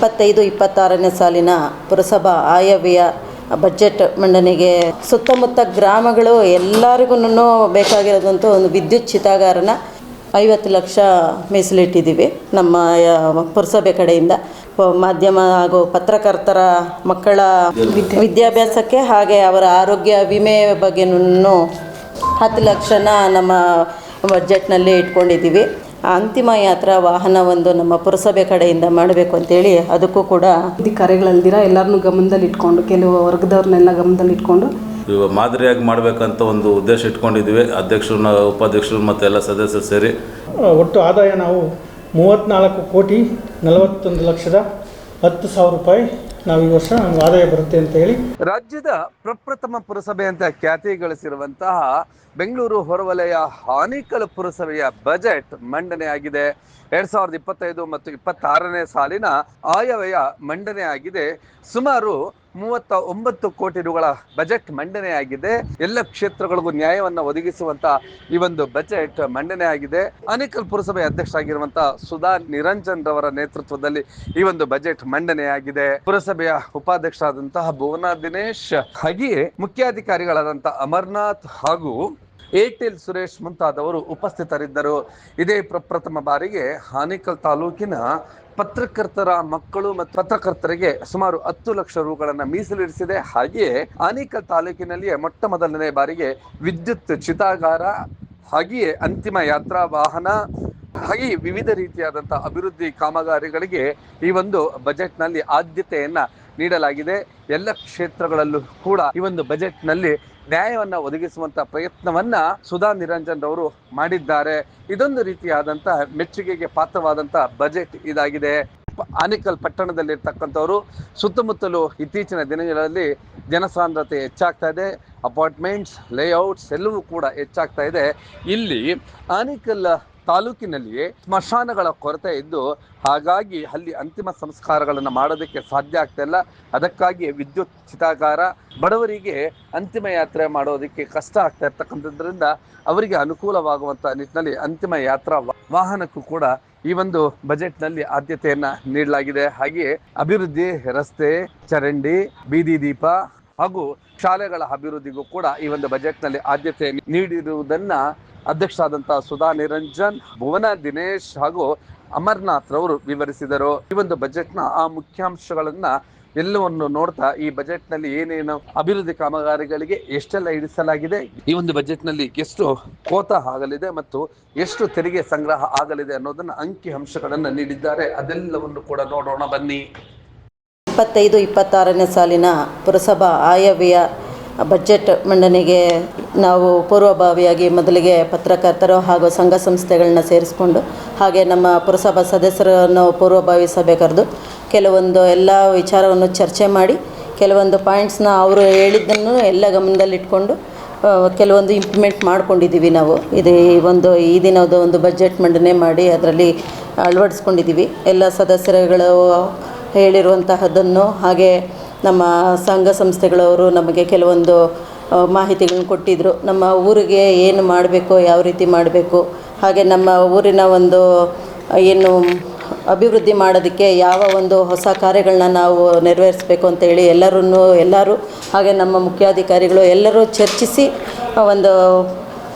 ಇಪ್ಪತ್ತೈದು, ಇಪ್ಪತ್ತಾರನೇ ಸಾಲಿನ ಪುರಸಭಾ ಆಯವ್ಯಯ ಬಜೆಟ್ ಮಂಡನೆಗೆ ಸುತ್ತಮುತ್ತ ಗ್ರಾಮಗಳು ಎಲ್ಲರಿಗೂ ಬೇಕಾಗಿರೋದಂತೂ ಒಂದು ವಿದ್ಯುತ್ ಚಿತಾಗಾರನ ಐವತ್ತು ಲಕ್ಷ ಮೀಸಲಿಟ್ಟಿದ್ದೀವಿ. ನಮ್ಮ ಪುರಸಭೆ ಕಡೆಯಿಂದ ಮಾಧ್ಯಮ ಹಾಗೂ ಪತ್ರಕರ್ತರ ಮಕ್ಕಳ ವಿದ್ಯಾಭ್ಯಾಸಕ್ಕೆ ಹಾಗೆ ಅವರ ಆರೋಗ್ಯ ವಿಮೆ ಬಗ್ಗೆನೂ ಹತ್ತು ಲಕ್ಷನ ನಮ್ಮ ಬಜೆಟ್ನಲ್ಲಿ ಇಟ್ಕೊಂಡಿದ್ದೀವಿ. ಅಂತಿಮ ಯಾತ್ರಾ ವಾಹನ ಒಂದು ನಮ್ಮ ಪುರಸಭೆ ಕಡೆಯಿಂದ ಮಾಡಬೇಕು ಅಂತೇಳಿ ಅದಕ್ಕೂ ಕೂಡ ಅಧಿಕಾರಿಗಳಲ್ದಿರ ಎಲ್ಲರನ್ನೂ ಗಮನದಲ್ಲಿ ಇಟ್ಕೊಂಡು ಕೆಲವು ವರ್ಗದವ್ರನ್ನೆಲ್ಲ ಗಮನದಲ್ಲಿ ಇಟ್ಕೊಂಡು. ಇವಾಗ ಮಾದರಿಯಾಗಿ ಮಾಡಬೇಕಂತ ಒಂದು ಉದ್ದೇಶ ಇಟ್ಕೊಂಡಿದ್ವಿ. ಅಧ್ಯಕ್ಷರು ಉಪಾಧ್ಯಕ್ಷರು ಮತ್ತು ಎಲ್ಲ ಸದಸ್ಯರು ಸೇರಿ. ಒಟ್ಟು ಆದಾಯ ನಾವು ಮೂವತ್ತ್ನಾಲ್ಕು ಕೋಟಿ ನಲವತ್ತೊಂದು ಲಕ್ಷದ ಹತ್ತು ಸಾವಿರ ರೂಪಾಯಿ ನಾವು ಈ ವರ್ಷ ಆದಾಯ ಬರುತ್ತೆ ಅಂತ ಹೇಳಿ. ರಾಜ್ಯದ ಪ್ರಪ್ರಥಮ ಪುರಸಭೆ ಅಂತ ಖ್ಯಾತಿ ಗಳಿಸಿರುವಂತಹ ಬೆಂಗಳೂರು ಹೊರವಲಯ ಹಾನಿಕಲ್ ಪುರಸಭೆಯ ಬಜೆಟ್ ಮಂಡನೆಯಾಗಿದೆ. ಎರಡ್ ಸಾವಿರದ ಇಪ್ಪತ್ತೈದು ಮತ್ತು ಇಪ್ಪತ್ತಾರನೇ ಸಾಲಿನ ಆಯವ್ಯಯ ಮಂಡನೆಯಾಗಿದೆ. ಸುಮಾರು ಮೂವತ್ತ ಒಂಬತ್ತು ಕೋಟಿ ರುಗಳ ಬಜೆಟ್ ಮಂಡನೆಯಾಗಿದೆ. ಎಲ್ಲ ಕ್ಷೇತ್ರಗಳಿಗೂ ನ್ಯಾಯವನ್ನು ಒದಗಿಸುವಂತ ಈ ಒಂದು ಬಜೆಟ್ ಮಂಡನೆಯಾಗಿದೆ. ಆನೇಕಲ್ ಪುರಸಭೆ ಅಧ್ಯಕ್ಷರಾಗಿರುವಂತಹ ಸುಧಾ ನಿರಂಜನ್ ರವರ ನೇತೃತ್ವದಲ್ಲಿ ಈ ಒಂದು ಬಜೆಟ್ ಮಂಡನೆಯಾಗಿದೆ. ಪುರಸಭೆಯ ಉಪಾಧ್ಯಕ್ಷರಾದಂತಹ ಭುವನಾ ದಿನೇಶ್ ಹಾಗೆಯೇ ಮುಖ್ಯಾಧಿಕಾರಿಗಳಾದಂತಹ ಅಮರ್ನಾಥ್ ಹಾಗೂ ಏರ್ಟೆಲ್ ಸುರೇಶ್ ಮುಂತಾದವರು ಉಪಸ್ಥಿತರಿದ್ದರು. ಇದೇ ಪ್ರಪ್ರಥಮ ಬಾರಿಗೆ ಹಾನಿಕಲ್ ತಾಲೂಕಿನ ಪತ್ರಕರ್ತರ ಮಕ್ಕಳು ಮತ್ತು ಪತ್ರಕರ್ತರಿಗೆ ಸುಮಾರು ಹತ್ತು ಲಕ್ಷ ರೂಗಳನ್ನು ಮೀಸಲಿರಿಸಿದೆ ಹಾಗೆಯೇ ಹಾನಿಕಲ್ ತಾಲೂಕಿನಲ್ಲಿಯೇ ಮೊಟ್ಟ ಮೊದಲನೇ ಬಾರಿಗೆ ವಿದ್ಯುತ್ ಚಿತಾಗಾರ, ಹಾಗೆಯೇ ಅಂತಿಮ ಯಾತ್ರಾ ವಾಹನ ಹಾಗೆ ವಿವಿಧ ರೀತಿಯಾದಂತಹ ಅಭಿವೃದ್ಧಿ ಕಾಮಗಾರಿಗಳಿಗೆ ಈ ಒಂದು ಬಜೆಟ್ನಲ್ಲಿ ಆದ್ಯತೆಯನ್ನ ನೀಡಲಾಗಿದೆ. ಎಲ್ಲ ಕ್ಷೇತ್ರಗಳಲ್ಲೂ ಕೂಡ ಈ ಒಂದು ಬಜೆಟ್ನಲ್ಲಿ ನ್ಯಾಯವನ್ನ ಒದಗಿಸುವಂತ ಪ್ರಯತ್ನವನ್ನ ಸುಧಾ ನಿರಂಜನ್ ಅವರು ಮಾಡಿದ್ದಾರೆ. ಇದೊಂದು ರೀತಿಯಾದಂತಹ ಮೆಚ್ಚುಗೆಗೆ ಪಾತ್ರವಾದಂತಹ ಬಜೆಟ್ ಇದಾಗಿದೆ. ಆನೇಕಲ್ ಪಟ್ಟಣದಲ್ಲಿರ್ತಕ್ಕಂಥವರು ಸುತ್ತಮುತ್ತಲು ಇತ್ತೀಚಿನ ದಿನಗಳಲ್ಲಿ ಜನಸಾಂದ್ರತೆ ಹೆಚ್ಚಾಗ್ತಾ ಇದೆ. ಅಪಾರ್ಟ್ಮೆಂಟ್ಸ್, ಲೇಔಟ್ಸ್ ಎಲ್ಲವೂ ಕೂಡ ಹೆಚ್ಚಾಗ್ತಾ ಇದೆ. ಇಲ್ಲಿ ಆನೇಕಲ್ ತಾಲೂಕಿನಲ್ಲಿಯೇ ಸ್ಮಶಾನಗಳ ಕೊರತೆ ಇದ್ದು ಹಾಗಾಗಿ ಅಲ್ಲಿ ಅಂತಿಮ ಸಂಸ್ಕಾರಗಳನ್ನು ಮಾಡೋದಕ್ಕೆ ಸಾಧ್ಯ ಆಗ್ತಾ ಇಲ್ಲ. ಅದಕ್ಕಾಗಿ ವಿದ್ಯುತ್ ಚಿತಾಕಾರ ಬಡವರಿಗೆ ಅಂತಿಮ ಯಾತ್ರೆ ಮಾಡೋದಕ್ಕೆ ಕಷ್ಟ ಆಗ್ತಾ ಇರ್ತಕ್ಕಂಥದ್ರಿಂದ ಅವರಿಗೆ ಅನುಕೂಲವಾಗುವಂತ ನಿಟ್ಟಿನಲ್ಲಿ ಅಂತಿಮ ಯಾತ್ರಾ ವಾಹನಕ್ಕೂ ಕೂಡ ಈ ಒಂದು ಬಜೆಟ್ನಲ್ಲಿ ಆದ್ಯತೆಯನ್ನ ನೀಡಲಾಗಿದೆ. ಹಾಗೆಯೇ ಅಭಿವೃದ್ಧಿ, ರಸ್ತೆ, ಚರಂಡಿ, ಬೀದಿ ದೀಪ ಹಾಗೂ ಶಾಲೆಗಳ ಅಭಿವೃದ್ಧಿಗೂ ಕೂಡ ಈ ಒಂದು ಬಜೆಟ್ನಲ್ಲಿ ಆದ್ಯತೆ ನೀಡಿರುವುದನ್ನ ಅಧ್ಯಕ್ಷರಾದಂತಹ ಸುಧಾ ನಿರಂಜನ್, ಭುವನ ದಿನೇಶ್ ಹಾಗೂ ಅಮರ್ನಾಥ್ ರವರು ವಿವರಿಸಿದರು. ಈ ಒಂದು ಬಜೆಟ್ನ ಆ ಮುಖ್ಯಾಂಶಗಳನ್ನ ಎಲ್ಲವನ್ನು ನೋಡ್ತಾ ಈ ಬಜೆಟ್ನಲ್ಲಿ ಏನೇನು ಅಭಿವೃದ್ಧಿ ಕಾಮಗಾರಿಗಳಿಗೆ ಎಷ್ಟೆಲ್ಲ ಇಡಿಸಲಾಗಿದೆ ಈ ಒಂದು ಬಜೆಟ್ನಲ್ಲಿ ಎಷ್ಟು ಕೋತ ಆಗಲಿದೆ ಮತ್ತು ಎಷ್ಟು ತೆರಿಗೆ ಸಂಗ್ರಹ ಆಗಲಿದೆ ಅನ್ನೋದನ್ನ ಅಂಕಿ ಅಂಶಗಳನ್ನ ನೀಡಿದ್ದಾರೆ. ಅದೆಲ್ಲವನ್ನು ಕೂಡ ನೋಡೋಣ ಬನ್ನಿ. ಇಪ್ಪತ್ತೈದು, ಇಪ್ಪತ್ತಾರನೇ ಸಾಲಿನ ಪುರಸಭಾ ಆಯವ್ಯಯ ಬಜೆಟ್ ಮಂಡನೆಗೆ ನಾವು ಪೂರ್ವಭಾವಿಯಾಗಿ ಮೊದಲಿಗೆ ಪತ್ರಕರ್ತರು ಹಾಗೂ ಸಂಘ ಸಂಸ್ಥೆಗಳನ್ನ ಸೇರಿಸ್ಕೊಂಡು ಹಾಗೆ ನಮ್ಮ ಪುರಸಭಾ ಸದಸ್ಯರನ್ನು ಪೂರ್ವಭಾವಿ ಸಭೆ ಕರೆದು ಕೆಲವೊಂದು ಎಲ್ಲ ವಿಚಾರವನ್ನು ಚರ್ಚೆ ಮಾಡಿ ಕೆಲವೊಂದು ಪಾಯಿಂಟ್ಸ್ನ ಅವರು ಹೇಳಿದ್ದನ್ನು ಎಲ್ಲ ಗಮನದಲ್ಲಿಟ್ಕೊಂಡು ಕೆಲವೊಂದು ಇಂಪ್ಲಿಮೆಂಟ್ ಮಾಡ್ಕೊಂಡಿದ್ದೀವಿ ನಾವು. ಇದು ಒಂದು, ಈ ದಿನದ ಒಂದು ಬಜೆಟ್ ಮಂಡನೆ ಮಾಡಿ ಅದರಲ್ಲಿ ಅಳವಡಿಸ್ಕೊಂಡಿದ್ದೀವಿ. ಎಲ್ಲ ಸದಸ್ಯರುಗಳು ಹೇಳಿರುವಂತಹದ್ದನ್ನು ಹಾಗೆ ನಮ್ಮ ಸಂಘ ಸಂಸ್ಥೆಗಳವರು ನಮಗೆ ಕೆಲವೊಂದು ಮಾಹಿತಿಗಳನ್ನು ಕೊಟ್ಟಿದ್ದರು ನಮ್ಮ ಊರಿಗೆ ಏನು ಮಾಡಬೇಕು, ಯಾವ ರೀತಿ ಮಾಡಬೇಕು, ಹಾಗೆ ನಮ್ಮ ಊರಿನ ಒಂದು ಏನು ಅಭಿವೃದ್ಧಿ ಮಾಡೋದಕ್ಕೆ ಯಾವ ಒಂದು ಹೊಸ ಕಾರ್ಯಗಳನ್ನ ನಾವು ನೆರವೇರಿಸಬೇಕು ಅಂತೇಳಿ ಎಲ್ಲರೂ ಎಲ್ಲರೂ, ಹಾಗೆ ನಮ್ಮ ಮುಖ್ಯಾಧಿಕಾರಿಗಳು ಎಲ್ಲರೂ ಚರ್ಚಿಸಿ ಒಂದು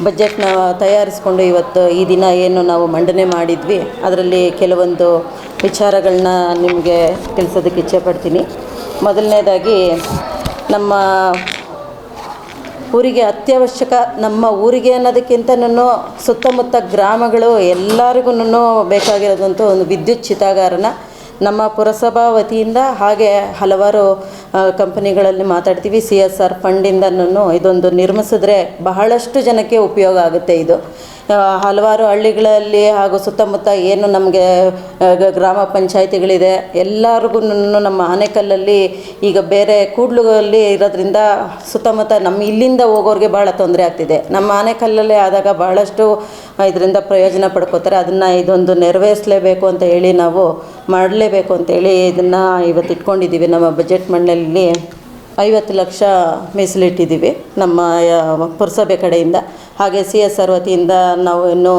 ಬಜೆಟ್ನ ತಯಾರಿಸ್ಕೊಂಡು ಇವತ್ತು ಈ ದಿನ ಏನು ನಾವು ಮಂಡನೆ ಮಾಡಿದ್ವಿ. ಅದರಲ್ಲಿ ಕೆಲವೊಂದು ವಿಚಾರಗಳನ್ನ ನಿಮಗೆ ತಿಳಿಸೋದಕ್ಕೆ ಇಚ್ಛೆಪಡ್ತೀನಿ ಮೊದಲನೇದಾಗಿ ನಮ್ಮ ಊರಿಗೆ ಅತ್ಯವಶ್ಯಕ ನಮ್ಮ ಊರಿಗೆ ಅನ್ನೋದಕ್ಕಿಂತನೂ ಸುತ್ತಮುತ್ತ ಗ್ರಾಮಗಳು ಎಲ್ಲರಿಗೂ ಬೇಕಾಗಿರೋದಂತೂ ಒಂದು ವಿದ್ಯುತ್ ಚಿತಾಗಾರನ ನಮ್ಮ ಪುರಸಭಾ ವತಿಯಿಂದ ಹಾಗೆ ಹಲವಾರು ಕಂಪನಿಗಳಲ್ಲಿ ಮಾತಾಡ್ತೀವಿ. ಸಿ ಎಸ್ ಆರ್ ಫಂಡಿಂದನೂ ಇದೊಂದು ನಿರ್ಮಿಸಿದ್ರೆ ಬಹಳಷ್ಟು ಜನಕ್ಕೆ ಉಪಯೋಗ ಆಗುತ್ತೆ ಇದು. ಹಲವಾರು ಹಳ್ಳಿಗಳಲ್ಲಿ ಹಾಗೂ ಸುತ್ತಮುತ್ತ ಏನು ನಮಗೆ ಗ್ರಾಮ ಪಂಚಾಯಿತಿಗಳಿದೆ ಎಲ್ಲರಿಗೂ ನಮ್ಮ ಆನೆಕಲ್ಲಲ್ಲಿ ಈಗ ಬೇರೆ ಕೂಡ್ಲುಗಳಲ್ಲಿ ಇರೋದ್ರಿಂದ ಸುತ್ತಮುತ್ತ ನಮ್ಮ ಇಲ್ಲಿಂದ ಹೋಗೋರಿಗೆ ಭಾಳ ತೊಂದರೆ ಆಗ್ತಿದೆ. ನಮ್ಮ ಆನೆಕಲ್ಲಲ್ಲೇ ಆದಾಗ ಬಹಳಷ್ಟು ಇದರಿಂದ ಪ್ರಯೋಜನ ಪಡ್ಕೋತಾರೆ. ಅದನ್ನು ಇದೊಂದು ನೆರವೇರಿಸಲೇಬೇಕು ಅಂತ ಹೇಳಿ ನಾವು ಮಾಡಲೇಬೇಕು ಅಂತೇಳಿ ಇದನ್ನು ಇವತ್ತು ಇಟ್ಕೊಂಡಿದ್ದೀವಿ. ನಮ್ಮ ಬಜೆಟ್ ಮಂಡಳಿಯಲ್ಲಿ ಐವತ್ತು ಲಕ್ಷ ಮೀಸಲಿಟ್ಟಿದ್ದೀವಿ ನಮ್ಮ ಪುರಸಭೆ ಕಡೆಯಿಂದ. ಹಾಗೆ ಸಿ ಎಸ್ ಆರ್ ವತಿಯಿಂದ ನಾವು ಇನ್ನೂ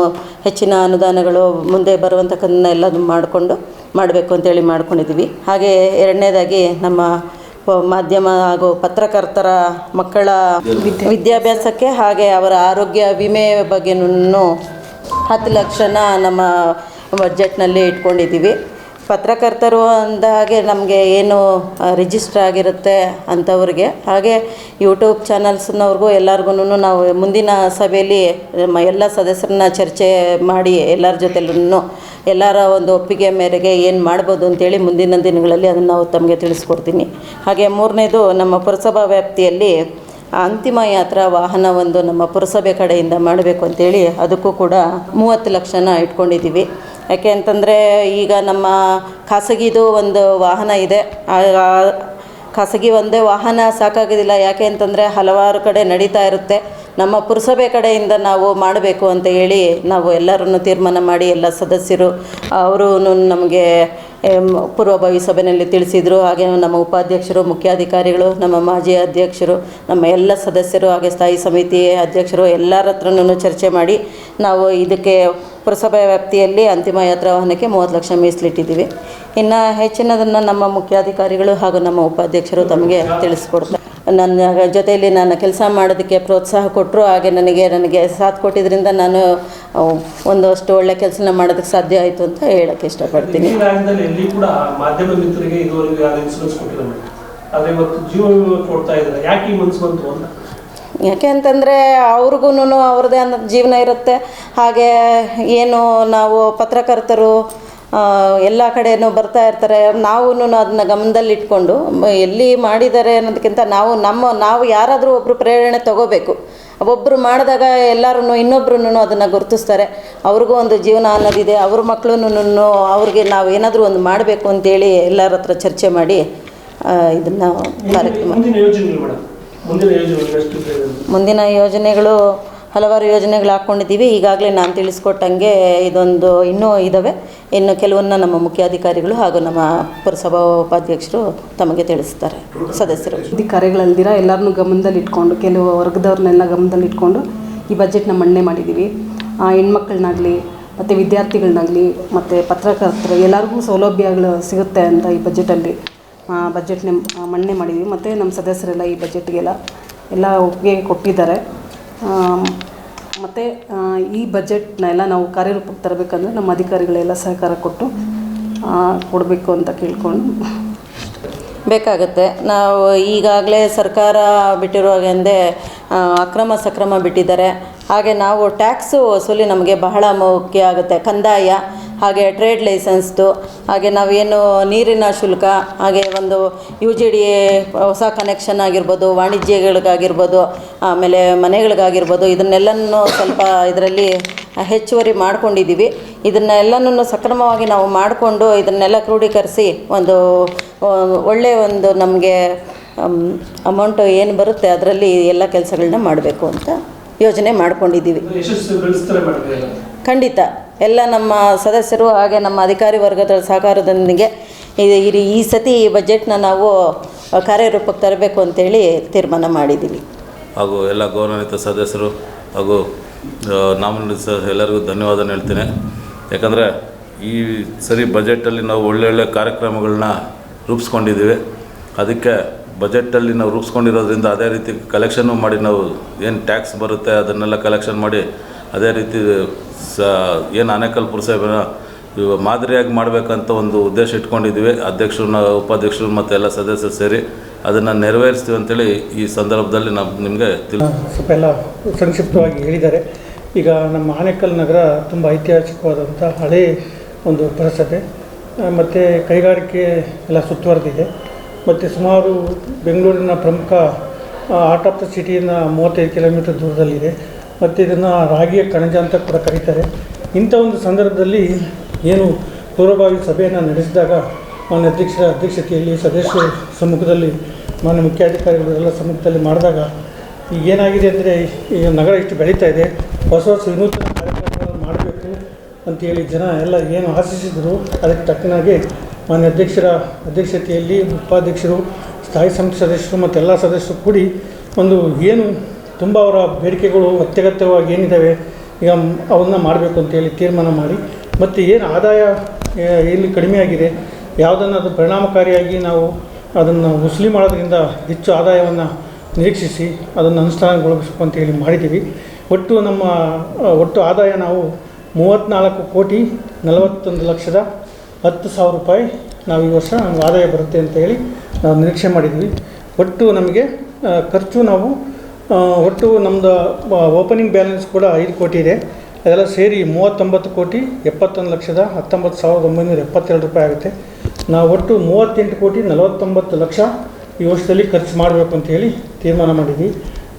ಹೆಚ್ಚಿನ ಅನುದಾನಗಳು ಮುಂದೆ ಬರುವಂಥಕ್ಕನ್ನ ಎಲ್ಲ ಮಾಡಿಕೊಂಡು ಮಾಡಬೇಕು ಅಂತೇಳಿ ಮಾಡ್ಕೊಂಡಿದ್ದೀವಿ. ಹಾಗೆ ಎರಡನೇದಾಗಿ ನಮ್ಮ ಮಾಧ್ಯಮ ಹಾಗೂ ಪತ್ರಕರ್ತರ ಮಕ್ಕಳ ವಿದ್ಯಾಭ್ಯಾಸಕ್ಕೆ ಹಾಗೆ ಅವರ ಆರೋಗ್ಯ ವಿಮೆ ಬಗ್ಗೆನೂ ಹತ್ತು ಲಕ್ಷನ ನಮ್ಮ ಬಜೆಟ್ನಲ್ಲಿ ಇಟ್ಕೊಂಡಿದ್ದೀವಿ. ಪತ್ರಕರ್ತರು ಅಂದ ಹಾಗೆ ನಮಗೆ ಏನು ರಿಜಿಸ್ಟರ್ ಆಗಿರುತ್ತೆ ಅಂಥವ್ರಿಗೆ ಹಾಗೆ ಯೂಟ್ಯೂಬ್ ಚಾನಲ್ಸ್ನವ್ರಿಗೂ ಎಲ್ಲರಿಗೂ ನಾವು ಮುಂದಿನ ಸಭೆಯಲ್ಲಿ ಎಲ್ಲ ಸದಸ್ಯರನ್ನ ಚರ್ಚೆ ಮಾಡಿ ಎಲ್ಲರ ಜೊತೆಲೂ ಎಲ್ಲರ ಒಂದು ಒಪ್ಪಿಗೆ ಮೇರೆಗೆ ಏನು ಮಾಡ್ಬೋದು ಅಂತೇಳಿ ಮುಂದಿನ ದಿನಗಳಲ್ಲಿ ಅದನ್ನು ನಾವು ತಮಗೆ ತಿಳಿಸ್ಕೊಡ್ತೀನಿ. ಹಾಗೆ ಮೂರನೇದು, ನಮ್ಮ ಪುರಸಭಾ ವ್ಯಾಪ್ತಿಯಲ್ಲಿ ಅಂತಿಮ ಯಾತ್ರಾ ವಾಹನ ಒಂದು ನಮ್ಮ ಪುರಸಭೆ ಕಡೆಯಿಂದ ಮಾಡಬೇಕು ಅಂತೇಳಿ ಅದಕ್ಕೂ ಕೂಡ ಮೂವತ್ತು ಲಕ್ಷನ ಇಟ್ಕೊಂಡಿದ್ದೀವಿ. ಯಾಕೆ ಅಂತಂದರೆ ಈಗ ನಮ್ಮ ಖಾಸಗಿದು ಒಂದು ವಾಹನ ಇದೆ. ಖಾಸಗಿ ಒಂದೇ ವಾಹನ ಸಾಕಾಗೋದಿಲ್ಲ. ಯಾಕೆ ಅಂತಂದರೆ ಹಲವಾರು ಕಡೆ ನಡೀತಾ ಇರುತ್ತೆ. ನಮ್ಮ ಪುರಸಭೆ ಕಡೆಯಿಂದ ನಾವು ಮಾಡಬೇಕು ಅಂತ ಹೇಳಿ ನಾವು ಎಲ್ಲರನ್ನು ತೀರ್ಮಾನ ಮಾಡಿ ಎಲ್ಲ ಸದಸ್ಯರು ಅವರು ನಮಗೆ ಪೂರ್ವಭಾವಿ ಸಭೆಯಲ್ಲಿ ತಿಳಿಸಿದರು. ಹಾಗೆ ನಮ್ಮ ಉಪಾಧ್ಯಕ್ಷರು, ಮುಖ್ಯಾಧಿಕಾರಿಗಳು, ನಮ್ಮ ಮಾಜಿ ಅಧ್ಯಕ್ಷರು, ನಮ್ಮ ಎಲ್ಲ ಸದಸ್ಯರು, ಹಾಗೆ ಸ್ಥಾಯಿ ಸಮಿತಿ ಅಧ್ಯಕ್ಷರು ಎಲ್ಲರ ಹತ್ರನೂ ಚರ್ಚೆ ಮಾಡಿ ನಾವು ಇದಕ್ಕೆ ಪುರಸಭೆ ವ್ಯಾಪ್ತಿಯಲ್ಲಿ ಅಂತಿಮ ಯಾತ್ರಾ ವಾಹನಕ್ಕೆ ಮೂವತ್ತು ಲಕ್ಷ ಮೀಸಲಿಟ್ಟಿದ್ದೀವಿ. ಇನ್ನು ಹೆಚ್ಚಿನದನ್ನು ನಮ್ಮ ಮುಖ್ಯಾಧಿಕಾರಿಗಳು ಹಾಗೂ ನಮ್ಮ ಉಪಾಧ್ಯಕ್ಷರು ತಮಗೆ ತಿಳಿಸ್ಕೊಡ್ತಾರೆ. ನನ್ನ ಜೊತೆಯಲ್ಲಿ ನಾನು ಕೆಲಸ ಮಾಡೋದಕ್ಕೆ ಪ್ರೋತ್ಸಾಹ ಕೊಟ್ಟರು ಹಾಗೆ ನನಗೆ ನನಗೆ ಸಾಥ್ ಕೊಟ್ಟಿದ್ದರಿಂದ ನಾನು ಒಂದಷ್ಟು ಒಳ್ಳೆ ಕೆಲಸನ ಮಾಡೋದಕ್ಕೆ ಸಾಧ್ಯ ಆಯಿತು ಅಂತ ಹೇಳೋಕ್ಕೆ ಇಷ್ಟಪಡ್ತೀನಿ. ಯಾಕೆ ಅಂತಂದರೆ ಅವ್ರಿಗೂ ಅವ್ರದ್ದೇ ಅನ್ನೋ ಜೀವನ ಇರುತ್ತೆ. ಹಾಗೆ ಏನು ನಾವು ಪತ್ರಕರ್ತರು ಎಲ್ಲ ಕಡೆಯೂ ಬರ್ತಾ ಇರ್ತಾರೆ. ನಾವು ಅದನ್ನ ಗಮನದಲ್ಲಿಟ್ಕೊಂಡು ಎಲ್ಲಿ ಮಾಡಿದ್ದಾರೆ ಅನ್ನೋದಕ್ಕಿಂತ ನಾವು ನಮ್ಮ ನಾವು ಯಾರಾದರೂ ಒಬ್ಬರು ಪ್ರೇರಣೆ ತಗೋಬೇಕು. ಒಬ್ಬರು ಮಾಡಿದಾಗ ಎಲ್ಲರೂ ಇನ್ನೊಬ್ರು ಅದನ್ನು ಗುರುತಿಸ್ತಾರೆ. ಅವ್ರಿಗೂ ಒಂದು ಜೀವನ ಅನ್ನೋದಿದೆ ಅವ್ರ ಮಕ್ಕಳು ಅವ್ರಿಗೆ ನಾವು ಏನಾದರೂ ಒಂದು ಮಾಡಬೇಕು ಅಂತೇಳಿ ಎಲ್ಲರ ಹತ್ರ ಚರ್ಚೆ ಮಾಡಿ ಇದನ್ನು ಕಾರ್ಯಕ್ರಮ. ಮುಂದಿನ ಯೋಜನೆಗಳು ಹಲವಾರು ಯೋಜನೆಗಳು ಹಾಕ್ಕೊಂಡಿದ್ದೀವಿ. ಈಗಾಗಲೇ ನಾನು ತಿಳಿಸ್ಕೊಟ್ಟಂಗೆ ಇದೊಂದು ಇನ್ನೂ ಇದ್ದಾವೆ ಇನ್ನು ಕೆಲವನ್ನ ನಮ್ಮ ಮುಖ್ಯಾಧಿಕಾರಿಗಳು ಹಾಗೂ ನಮ್ಮ ಪುರಸಭಾ ಉಪಾಧ್ಯಕ್ಷರು ತಮಗೆ ತಿಳಿಸ್ತಾರೆ. ಸದಸ್ಯರು. ಅಧಿಕಾರಿಗಳಲ್ದಿರ ಎಲ್ಲರನ್ನೂ ಗಮನದಲ್ಲಿ ಇಟ್ಕೊಂಡು, ಕೆಲವು ವರ್ಗದವ್ರನ್ನೆಲ್ಲ ಗಮನದಲ್ಲಿ ಇಟ್ಕೊಂಡು ಈ ಬಜೆಟ್ನ ಮಂಡನೆ ಮಾಡಿದ್ದೀವಿ. ಹೆಣ್ಮಕ್ಳನ್ನಾಗಲಿ, ಮತ್ತು ವಿದ್ಯಾರ್ಥಿಗಳನ್ನಾಗಲಿ ಮತ್ತು ಪತ್ರಕರ್ತರು ಎಲ್ಲರಿಗೂ ಸೌಲಭ್ಯಗಳು ಸಿಗುತ್ತೆ ಅಂತ ಈ ಬಜೆಟಲ್ಲಿ ಬಜೆಟ್ನ ಮಂಡನೆ ಮಾಡಿದ್ದೀವಿ. ಮತ್ತು ನಮ್ಮ ಸದಸ್ಯರೆಲ್ಲ ಈ ಬಜೆಟ್ಗೆಲ್ಲ ಎಲ್ಲ ಒಪ್ಪಿಗೆ ಕೊಟ್ಟಿದ್ದಾರೆ. ಮತ್ತು ಈ ಬಜೆಟ್ನೆಲ್ಲ ನಾವು ಕಾರ್ಯರೂಪಕ್ಕೆ ತರಬೇಕಂದ್ರೆ ನಮ್ಮ ಅಧಿಕಾರಿಗಳೆಲ್ಲ ಸಹಕಾರ ಕೊಟ್ಟು ಕೊಡಬೇಕು ಅಂತ ಕೇಳ್ಕೊಂಡು. ಬೇಕಾಗುತ್ತೆ. ನಾವು ಈಗಾಗಲೇ ಸರ್ಕಾರ ಬಿಟ್ಟಿರುವಾಗೆಂದೇ ಅಕ್ರಮ ಸಕ್ರಮ ಬಿಟ್ಟಿದ್ದಾರೆ. ಹಾಗೆ ನಾವು ಟ್ಯಾಕ್ಸು ವಸೂಲಿ ನಮಗೆ ಬಹಳ ಮುಖ್ಯ ಆಗುತ್ತೆ. ಕಂದಾಯ ಹಾಗೆ ಟ್ರೇಡ್ ಲೈಸೆನ್ಸ್ದು ಹಾಗೆ ನಾವೇನು ನೀರಿನ ಶುಲ್ಕ, ಹಾಗೆ ಒಂದು ಯು ಜಿ ಡಿ ಹೊಸ ಕನೆಕ್ಷನ್ ಆಗಿರ್ಬೋದು, ವಾಣಿಜ್ಯಗಳಿಗಾಗಿರ್ಬೋದು, ಆಮೇಲೆ ಮನೆಗಳಿಗಾಗಿರ್ಬೋದು, ಇದನ್ನೆಲ್ಲನೂ ಸ್ವಲ್ಪ ಇದರಲ್ಲಿ ಹೆಚ್ಚುವರಿ ಮಾಡ್ಕೊಂಡಿದ್ದೀವಿ ಇದನ್ನೆಲ್ಲನೂ ಸಕ್ರಮವಾಗಿ ನಾವು ಮಾಡಿಕೊಂಡು ಇದನ್ನೆಲ್ಲ ಕ್ರೋಢೀಕರಿಸಿ ಒಂದು ಒಳ್ಳೆಯ ಒಂದು ನಮಗೆ ಅಮೌಂಟು ಏನು ಬರುತ್ತೆ ಅದರಲ್ಲಿ ಎಲ್ಲ ಕೆಲಸಗಳನ್ನ ಮಾಡಬೇಕು ಅಂತ ಯೋಜನೆ ಮಾಡ್ಕೊಂಡಿದ್ದೀವಿ ಖಂಡಿತ. ಎಲ್ಲ ನಮ್ಮ ಸದಸ್ಯರು ಹಾಗೆ ನಮ್ಮ ಅಧಿಕಾರಿ ವರ್ಗದ ಸಹಕಾರದೊಂದಿಗೆ ಈ- ಈ ಸತಿ ಈ ಬಜೆಟ್ನ ನಾವು ಕಾರ್ಯರೂಪಕ್ಕೆ ತರಬೇಕು ಅಂತೇಳಿ ತೀರ್ಮಾನ ಮಾಡಿದ್ದೀವಿ. ಹಾಗೂ ಎಲ್ಲ ಗೌರವಾನ್ವಿತ ಸದಸ್ಯರು ಹಾಗೂ ನಾಮಿನಿ ಸಹ ಎಲ್ಲರಿಗೂ ಧನ್ಯವಾದ ಹೇಳ್ತೇನೆ. ಯಾಕಂದರೆ ಈ ಸರಿ ಬಜೆಟಲ್ಲಿ ನಾವು ಒಳ್ಳೊಳ್ಳೆ ಕಾರ್ಯಕ್ರಮಗಳನ್ನ ರೂಪಿಸ್ಕೊಂಡಿದ್ದೀವಿ. ಅದಕ್ಕೆ ಬಜೆಟಲ್ಲಿ ನಾವು ರೂಪಿಸ್ಕೊಂಡಿರೋದ್ರಿಂದ ಅದೇ ರೀತಿ ಕಲೆಕ್ಷನ್ನು ಮಾಡಿ ನಾವು ಏನು ಟ್ಯಾಕ್ಸ್ ಬರುತ್ತೆ ಅದನ್ನೆಲ್ಲ ಕಲೆಕ್ಷನ್ ಮಾಡಿ ಅದೇ ರೀತಿ ಸ ಏನು ಆನೇಕಲ್ ಪುರಸಭೆನ ಇವ ಮಾದರಿಯಾಗಿ ಮಾಡಬೇಕಂತ ಒಂದು ಉದ್ದೇಶ ಇಟ್ಕೊಂಡಿದ್ದೀವಿ. ಅಧ್ಯಕ್ಷರು ಉಪಾಧ್ಯಕ್ಷರು ಮತ್ತು ಎಲ್ಲ ಸದಸ್ಯರು ಸೇರಿ ಅದನ್ನು ನೆರವೇರಿಸ್ತೀವಿ ಅಂತೇಳಿ ಈ ಸಂದರ್ಭದಲ್ಲಿ ನಾವು ನಿಮಗೆ ತಿಳಿ ಸ್ವಲ್ಪ ಎಲ್ಲ ಸಂಕ್ಷಿಪ್ತವಾಗಿ ಹೇಳಿದ್ದಾರೆ. ಈಗ ನಮ್ಮ ಆನೇಕಲ್ ನಗರ ತುಂಬ ಐತಿಹಾಸಿಕವಾದಂಥ ಹಳೆ ಒಂದು ಪುರಸಭೆ ಮತ್ತು ಕೈಗಾರಿಕೆ ಎಲ್ಲ ಸುತ್ತುವರೆದಿದೆ. ಮತ್ತು ಸುಮಾರು ಬೆಂಗಳೂರಿನ ಪ್ರಮುಖ ಆರ್ಟ್ ಆಫ್ ದ ಸಿಟಿಯಿಂದ ಮೂವತ್ತೈದು ಕಿಲೋಮೀಟರ್ ದೂರದಲ್ಲಿದೆ. ಮತ್ತು ಇದನ್ನು ರಾಗಿಯ ಕಣಜ ಅಂತ ಕೂಡ ಕರೀತಾರೆ. ಇಂಥ ಒಂದು ಸಂದರ್ಭದಲ್ಲಿ ಏನು ಪೂರ್ವಭಾವಿ ಸಭೆಯನ್ನು ನಡೆಸಿದಾಗ ಮಾನ್ಯ ಅಧ್ಯಕ್ಷರ ಅಧ್ಯಕ್ಷತೆಯಲ್ಲಿ ಸದಸ್ಯರ ಸಮ್ಮುಖದಲ್ಲಿ ಮಾನ್ಯ ಮುಖ್ಯಾಧಿಕಾರಿಗಳೆಲ್ಲ ಸಮ್ಮುಖದಲ್ಲಿ ಮಾಡಿದಾಗ ಈಗ ಏನಾಗಿದೆ ಅಂದರೆ ಈ ನಗರ ಇಷ್ಟು ಬೆಳೀತಾ ಇದೆ. ಹೊಸ ಹೊಸ ವಿನೂತನ ಕಾರ್ಯಕ್ರಮಗಳನ್ನು ಮಾಡಬೇಕು ಅಂತೇಳಿ ಜನ ಎಲ್ಲ ಏನು ಆಶಿಸಿದರು. ಅದಕ್ಕೆ ತಕ್ಕನಾಗೆ ಮಾನ್ಯ ಅಧ್ಯಕ್ಷರ ಅಧ್ಯಕ್ಷತೆಯಲ್ಲಿ ಉಪಾಧ್ಯಕ್ಷರು, ಸ್ಥಾಯಿ ಸಮಿತಿ ಸದಸ್ಯರು ಮತ್ತು ಎಲ್ಲ ಸದಸ್ಯರು ಕೂಡಿ ಒಂದು ಏನು ತುಂಬ ಅವರ ಬೇಡಿಕೆಗಳು ಅತ್ಯಗತ್ಯವಾಗಿ ಏನಿದ್ದಾವೆ ಈಗ ಅವನ್ನ ಮಾಡಬೇಕು ಅಂತೇಳಿ ತೀರ್ಮಾನ ಮಾಡಿ. ಮತ್ತು ಏನು ಆದಾಯ ಇಲ್ಲಿ ಕಡಿಮೆ ಆಗಿದೆ, ಯಾವುದನ್ನು ಅದು ಪರಿಣಾಮಕಾರಿಯಾಗಿ ನಾವು ಅದನ್ನು ವಸೂಲಿ ಮಾಡೋದ್ರಿಂದ ಹೆಚ್ಚು ಆದಾಯವನ್ನು ನಿರೀಕ್ಷಿಸಿ ಅದನ್ನು ಅನುಷ್ಠಾನಗೊಳಿಸಬೇಕು ಅಂತ ಹೇಳಿ ಮಾಡಿದ್ದೀವಿ. ಒಟ್ಟು ನಮ್ಮ ಒಟ್ಟು ಆದಾಯ ನಾವು ಮೂವತ್ತ್ನಾಲ್ಕು ಕೋಟಿ ನಲವತ್ತೊಂದು ಲಕ್ಷದ ಹತ್ತು ಸಾವಿರ ರೂಪಾಯಿ ನಾವು ಈ ವರ್ಷ ನಮ್ಗೆ ಆದಾಯ ಬರುತ್ತೆ ಅಂತ ಹೇಳಿ ನಾವು ನಿರೀಕ್ಷೆ ಮಾಡಿದ್ವಿ ಒಟ್ಟು ನಮಗೆ ಖರ್ಚು ನಾವು ಒಟ್ಟು ನಮ್ಮದು ಓಪನಿಂಗ್ ಬ್ಯಾಲೆನ್ಸ್ ಕೂಡ ಐದು ಕೋಟಿ ಇದೆ. ಅದೆಲ್ಲ ಸೇರಿ ಮೂವತ್ತೊಂಬತ್ತು ಕೋಟಿ, ಎಪ್ಪತ್ತೊಂದು ಲಕ್ಷದ ಹತ್ತೊಂಬತ್ತು ಸಾವಿರದ ಒಂಬೈನೂರ ಎಪ್ಪತ್ತೆರಡು ರೂಪಾಯಿ ಆಗುತ್ತೆ. ನಾವು ಒಟ್ಟು ಮೂವತ್ತೆಂಟು ಕೋಟಿ, ನಲವತ್ತೊಂಬತ್ತು ಲಕ್ಷ ಈ ವರ್ಷದಲ್ಲಿ ಖರ್ಚು ಮಾಡಬೇಕು ಅಂತ ಹೇಳಿ ತೀರ್ಮಾನ ಮಾಡಿದ್ವಿ.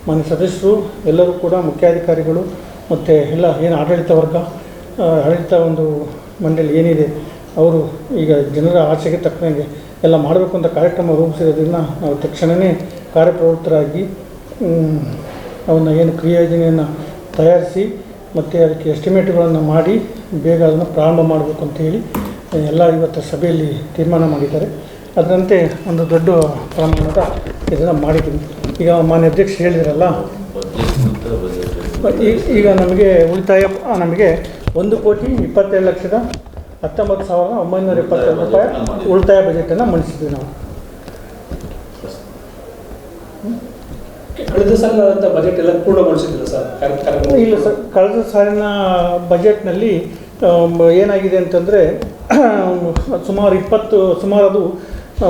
ಮನೆ ಸದಸ್ಯರು, ಎಲ್ಲರೂ ಕೂಡ ಮುಖ್ಯಾಧಿಕಾರಿಗಳು ಮತ್ತು ಎಲ್ಲ ಏನು ಆಡಳಿತ ವರ್ಗ ಆಡಳಿತ ಒಂದು ಮಂಡಳಿ ಏನಿದೆ, ಅವರು ಈಗ ಜನರ ಆಸೆಗೆ ತಕ್ಕಂಗೆ ಎಲ್ಲ ಮಾಡಬೇಕು ಅಂತ ಕಾರ್ಯಕ್ರಮ ರೂಪಿಸಿರೋದ್ರಿಂದ ನಾವು ತಕ್ಷಣವೇ ಕಾರ್ಯಪ್ರವೃತ್ತರಾಗಿ ಅವನ್ನ ಏನು ಕ್ರಿಯೋಜನೆಯನ್ನು ತಯಾರಿಸಿ ಮತ್ತು ಅದಕ್ಕೆ ಎಸ್ಟಿಮೇಟ್ಗಳನ್ನು ಮಾಡಿ ಬೇಗ ಅದನ್ನು ಪ್ರಾರಂಭ ಮಾಡಬೇಕು ಅಂತೇಳಿ ಎಲ್ಲ ಇವತ್ತು ಸಭೆಯಲ್ಲಿ ತೀರ್ಮಾನ ಮಾಡಿದ್ದಾರೆ. ಅದರಂತೆ ಒಂದು ದೊಡ್ಡ ಪ್ರಮಾಣದ ಇದನ್ನು ಮಾಡಿದ್ದೀನಿ. ಈಗ ಮಾನ್ಯ ಅಧ್ಯಕ್ಷ ಹೇಳಿದ್ರಲ್ಲ ಈಗ ನಮಗೆ ಉಳಿತಾಯ ನಮಗೆ ಒಂದು ಕೋಟಿ ಇಪ್ಪತ್ತೇಳು ಲಕ್ಷದ ಹತ್ತೊಂಬತ್ತು ಸಾವಿರದ ಒಂಬೈನೂರ ಇಪ್ಪತ್ತೇಳು ರೂಪಾಯಿ ಉಳಿತಾಯ ಬಜೆಟನ್ನು ಮಂಡಿಸಿದ್ವಿ ನಾವು. ಕಳೆದ ಸಾಲ ಬಜೆಟ್ ಎಲ್ಲ ಪೂರ್ಣಗೊಳಿಸಿದ್ರು ಸರ್? ಇಲ್ಲ ಸರ್, ಕಳೆದ ಸಾಲಿನ ಬಜೆಟ್ನಲ್ಲಿ ಏನಾಗಿದೆ ಅಂತಂದರೆ, ಸುಮಾರು ಇಪ್ಪತ್ತು ಸುಮಾರು ಅದು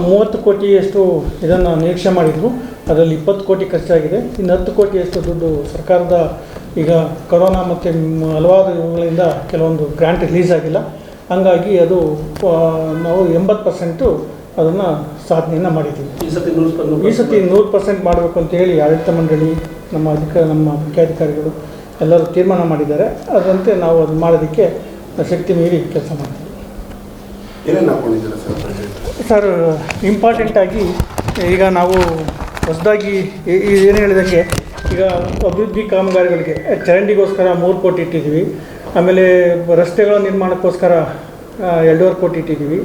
ಮೂವತ್ತು ಕೋಟಿಯಷ್ಟು ಇದನ್ನು ನಿರೀಕ್ಷೆ ಮಾಡಿದ್ರು ಅದರಲ್ಲಿ ಇಪ್ಪತ್ತು ಕೋಟಿ ಖರ್ಚಾಗಿದೆ. ಇನ್ನು ಹತ್ತು ಕೋಟಿಯಷ್ಟು ದುಡ್ಡು ಸರ್ಕಾರದ ಈಗ ಕೊರೋನಾ ಮತ್ತು ಹಲವಾರು ಇವುಗಳಿಂದ ಕೆಲವೊಂದು ಗ್ರ್ಯಾಂಟ್ ರಿಲೀಸ್ ಆಗಿಲ್ಲ. ಹಂಗಾಗಿ ಅದು ನಾವು ಎಂಬತ್ತು ಪರ್ಸೆಂಟು ಅದನ್ನು ಸಾಧನೆಯನ್ನು ಮಾಡಿದ್ದೀವಿ. ಈ ಸತಿ ನೂರು ಈ ಸತಿ ನೂರು ಪರ್ಸೆಂಟ್ ಮಾಡಬೇಕು ಅಂತ ಹೇಳಿ ಆಡಳಿತ ಮಂಡಳಿ ನಮ್ಮ ಅಧಿಕ ನಮ್ಮ ಮುಖ್ಯಾಧಿಕಾರಿಗಳು ಎಲ್ಲರೂ ತೀರ್ಮಾನ ಮಾಡಿದ್ದಾರೆ. ಅದರಂತೆ ನಾವು ಅದು ಮಾಡೋದಕ್ಕೆ ಶಕ್ತಿ ಮೀರಿ ಕೆಲಸ ಮಾಡ್ತೀವಿ. ಸರ್ ಇಂಪಾರ್ಟೆಂಟ್ ಆಗಿ ಇಂಪಾರ್ಟೆಂಟಾಗಿ ಈಗ ನಾವು ಹೊಸದಾಗಿ ಏನು ಹೇಳಿದಂಗೆ ಈಗ ಅಭಿವೃದ್ಧಿ ಕಾಮಗಾರಿಗಳಿಗೆ ಚರಂಡಿಗೋಸ್ಕರ ಮೂರು ಕೋಟಿ ಇಟ್ಟಿದ್ದೀವಿ. ಆಮೇಲೆ ರಸ್ತೆಗಳ ನಿರ್ಮಾಣಕ್ಕೋಸ್ಕರ ಎರಡೂವರೆ ಕೋಟಿ ಇಟ್ಟಿದ್ದೀವಿ.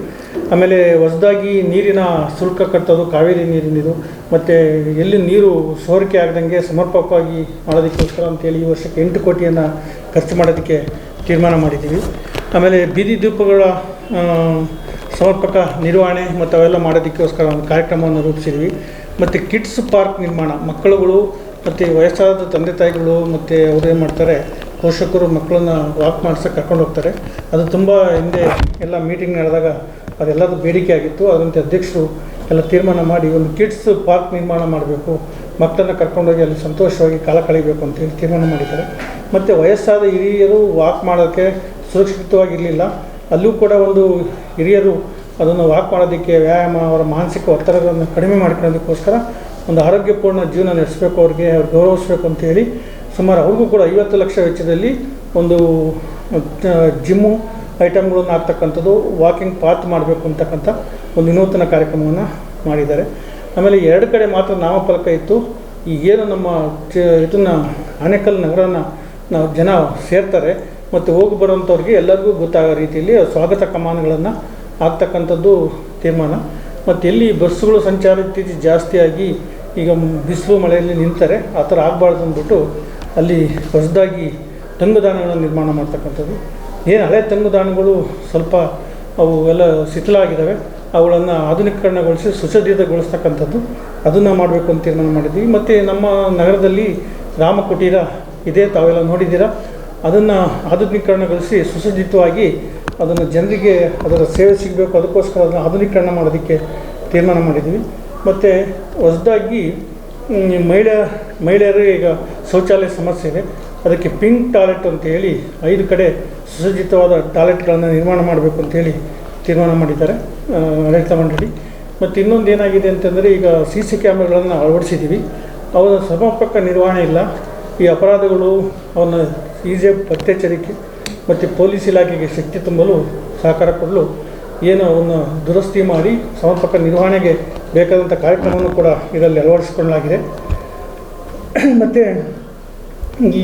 ಆಮೇಲೆ ಹೊಸದಾಗಿ ನೀರಿನ ಶುಲ್ಕ ಕಟ್ಟೋದು ಕಾವೇರಿ ನೀರಿನಿದು ಮತ್ತು ಎಲ್ಲಿ ನೀರು ಸೋರಿಕೆ ಆಗದಂಗೆ ಸಮರ್ಪಕವಾಗಿ ಮಾಡೋದಕ್ಕೋಸ್ಕರ ಅಂತೇಳಿ ಈ ವರ್ಷಕ್ಕೆ ಎಂಟು ಕೋಟಿಯನ್ನು ಖರ್ಚು ಮಾಡೋದಕ್ಕೆ ತೀರ್ಮಾನ ಮಾಡಿದ್ದೀವಿ. ಆಮೇಲೆ ಬೀದಿ ದೀಪಗಳ ಸಮರ್ಪಕ ನಿರ್ವಹಣೆ ಮತ್ತು ಅವೆಲ್ಲ ಮಾಡೋದಕ್ಕೋಸ್ಕರ ಒಂದು ಕಾರ್ಯಕ್ರಮವನ್ನು ರೂಪಿಸಿದ್ವಿ ಮತ್ತು ಕಿಡ್ಸ್ ಪಾರ್ಕ್ ನಿರ್ಮಾಣ, ಮಕ್ಕಳುಗಳು ಮತ್ತು ವಯಸ್ಸಾದ ತಂದೆ ತಾಯಿಗಳು ಮತ್ತು ಅವ್ರು ಏನು ಮಾಡ್ತಾರೆ ಪೋಷಕರು ಮಕ್ಕಳನ್ನ ವಾಕ್ ಮಾಡಿಸೋಕೆ ಕರ್ಕೊಂಡು ಹೋಗ್ತಾರೆ. ಅದು ತುಂಬ ಹಿಂದೆ ಎಲ್ಲ ಮೀಟಿಂಗ್ ನಡೆದಾಗ ಅದೆಲ್ಲದೂ ಬೇಡಿಕೆ ಆಗಿತ್ತು. ಅದರಂತೆ ಅಧ್ಯಕ್ಷರು ಎಲ್ಲ ತೀರ್ಮಾನ ಮಾಡಿ ಒಂದು ಕಿಡ್ಸ್ ಪಾರ್ಕ್ ನಿರ್ಮಾಣ ಮಾಡಬೇಕು. ಮಕ್ಕಳನ್ನ ಕರ್ಕೊಂಡೋಗಿ ಅಲ್ಲಿ ಸಂತೋಷವಾಗಿ ಕಾಲ ಕಳೀಬೇಕು ಅಂತೇಳಿ ತೀರ್ಮಾನ ಮಾಡಿದ್ದಾರೆ. ಮತ್ತು ವಯಸ್ಸಾದ ಹಿರಿಯರು ವಾಕ್ ಮಾಡೋಕ್ಕೆ ಸುರಕ್ಷಿತವಾಗಿರಲಿಲ್ಲ. ಅಲ್ಲೂ ಕೂಡ ಒಂದು ಹಿರಿಯರು ಅದನ್ನು ವಾಕ್ ಮಾಡೋದಕ್ಕೆ ವ್ಯಾಯಾಮ, ಅವರ ಮಾನಸಿಕ ಒತ್ತಡಗಳನ್ನು ಕಡಿಮೆ ಮಾಡ್ಕೊಳ್ಳೋದಕ್ಕೋಸ್ಕರ ಒಂದು ಆರೋಗ್ಯಪೂರ್ಣ ಜೀವನ ನಡೆಸಬೇಕು, ಅವ್ರಿಗೆ ಅವ್ರು ಗೌರವಿಸ್ಬೇಕು ಅಂತೇಳಿ ಸುಮಾರು ಅವ್ರಿಗೂ ಕೂಡ ಐವತ್ತು ಲಕ್ಷ ವೆಚ್ಚದಲ್ಲಿ ಒಂದು ಜಿಮ್ಮು ಐಟಮ್ಗಳನ್ನು ಹಾಕ್ತಕ್ಕಂಥದ್ದು ವಾಕಿಂಗ್ ಪಾತ್ ಮಾಡಬೇಕು ಅಂತಕ್ಕಂಥ ಒಂದು ವಿನೂತನ ಕಾರ್ಯಕ್ರಮವನ್ನು ಮಾಡಿದ್ದಾರೆ. ಆಮೇಲೆ ಎರಡು ಕಡೆ ಮಾತ್ರ ನಾಮಫಲಕ ಇತ್ತು. ಈಗೇನು ನಮ್ಮ ಇದನ್ನು ಆನೇಕಲ್ ನಗರನ ನಾವು ಜನ ಸೇರ್ತಾರೆ ಮತ್ತು ಹೋಗಿ ಬರೋಂಥವ್ರಿಗೆ ಎಲ್ಲರಿಗೂ ಗೊತ್ತಾಗೋ ರೀತಿಯಲ್ಲಿ ಸ್ವಾಗತ ಕಮಾನುಗಳನ್ನು ಆಗ್ತಕ್ಕಂಥದ್ದು ತೀರ್ಮಾನ. ಮತ್ತು ಎಲ್ಲಿ ಬಸ್ಸುಗಳು ಸಂಚಾರ ಜಾಸ್ತಿಯಾಗಿ ಈಗ ಬಿಸಿಲು ಮಳೆಯಲ್ಲಿ ನಿಂತಾರೆ ಆ ಥರ ಆಗಬಾರ್ದು ಅಂದ್ಬಿಟ್ಟು ಅಲ್ಲಿ ಹೊಸದಾಗಿ ತಂಗುದಾಣಗಳನ್ನು ನಿರ್ಮಾಣ ಮಾಡ್ತಕ್ಕಂಥದ್ದು. ಏನು ಹಳೆ ತಂಗುದಾಣಗಳು ಸ್ವಲ್ಪ ಅವು ಎಲ್ಲ ಶಿಥಿಲಾಗಿದ್ದಾವೆ ಅವುಗಳನ್ನು ಆಧುನೀಕರಣಗೊಳಿಸಿ ಸುಸಜ್ಜಿತಗೊಳಿಸ್ತಕ್ಕಂಥದ್ದು. ಅದನ್ನು ಮಾಡಬೇಕು ಅಂತ ತೀರ್ಮಾನ ಮಾಡಿದ್ವಿ ಮತ್ತು ನಮ್ಮ ನಗರದಲ್ಲಿ ರಾಮಕುಟೀರ ಇದೆ. ತಾವೆಲ್ಲ ನೋಡಿದ್ದೀರಾ. ಅದನ್ನು ಆಧುನೀಕರಣಗೊಳಿಸಿ ಸುಸಜ್ಜಿತವಾಗಿ ಅದನ್ನು ಜನರಿಗೆ ಅದರ ಸೇವೆ ಸಿಗಬೇಕು. ಅದಕ್ಕೋಸ್ಕರ ಅದನ್ನು ಆಧುನೀಕರಣ ಮಾಡೋದಕ್ಕೆ ತೀರ್ಮಾನ ಮಾಡಿದ್ವಿ ಮತ್ತು ಹೊಸದಾಗಿ ಮಹಿಳಾ ಮಹಿಳೆಯರು ಈಗ ಶೌಚಾಲಯ ಸಮಸ್ಯೆ ಇದೆ. ಅದಕ್ಕೆ ಪಿಂಕ್ ಟಾಯ್ಲೆಟ್ ಅಂತ ಹೇಳಿ ಐದು ಕಡೆ ಸುಸಜ್ಜಿತವಾದ ಟಾಯ್ಲೆಟ್ಗಳನ್ನು ನಿರ್ಮಾಣ ಮಾಡಬೇಕು ಅಂತೇಳಿ ತೀರ್ಮಾನ ಮಾಡಿದ್ದಾರೆ ಆಡಳಿತ ಮಂಡಳಿ. ಮತ್ತು ಇನ್ನೊಂದು ಏನಾಗಿದೆ ಅಂತಂದರೆ ಈಗ ಸಿ ಸಿ ಕ್ಯಾಮ್ರಾಗಳನ್ನು ಅಳವಡಿಸಿದ್ದೀವಿ ಅವರ ಸಮರ್ಪಕ ನಿರ್ವಹಣೆ ಇಲ್ಲ. ಈ ಅಪರಾಧಗಳು ಅವನ್ನ ಈಸಿಯಾಗಿ ಪತ್ತೆಚ್ಚರಿಕೆ ಮತ್ತು ಪೊಲೀಸ್ ಇಲಾಖೆಗೆ ಶಕ್ತಿ ತುಂಬಲು ಸಹಕಾರ ಕೊಡಲು ಏನು ಅವನ್ನು ದುರಸ್ತಿ ಮಾಡಿ ಸಮರ್ಪಕ ನಿರ್ವಹಣೆಗೆ ಬೇಕಾದಂಥ ಕಾರ್ಯಕ್ರಮವನ್ನು ಕೂಡ ಇದರಲ್ಲಿ ಅಳವಡಿಸಿಕೊಳ್ಳಲಾಗಿದೆ. ಮತ್ತು ಈ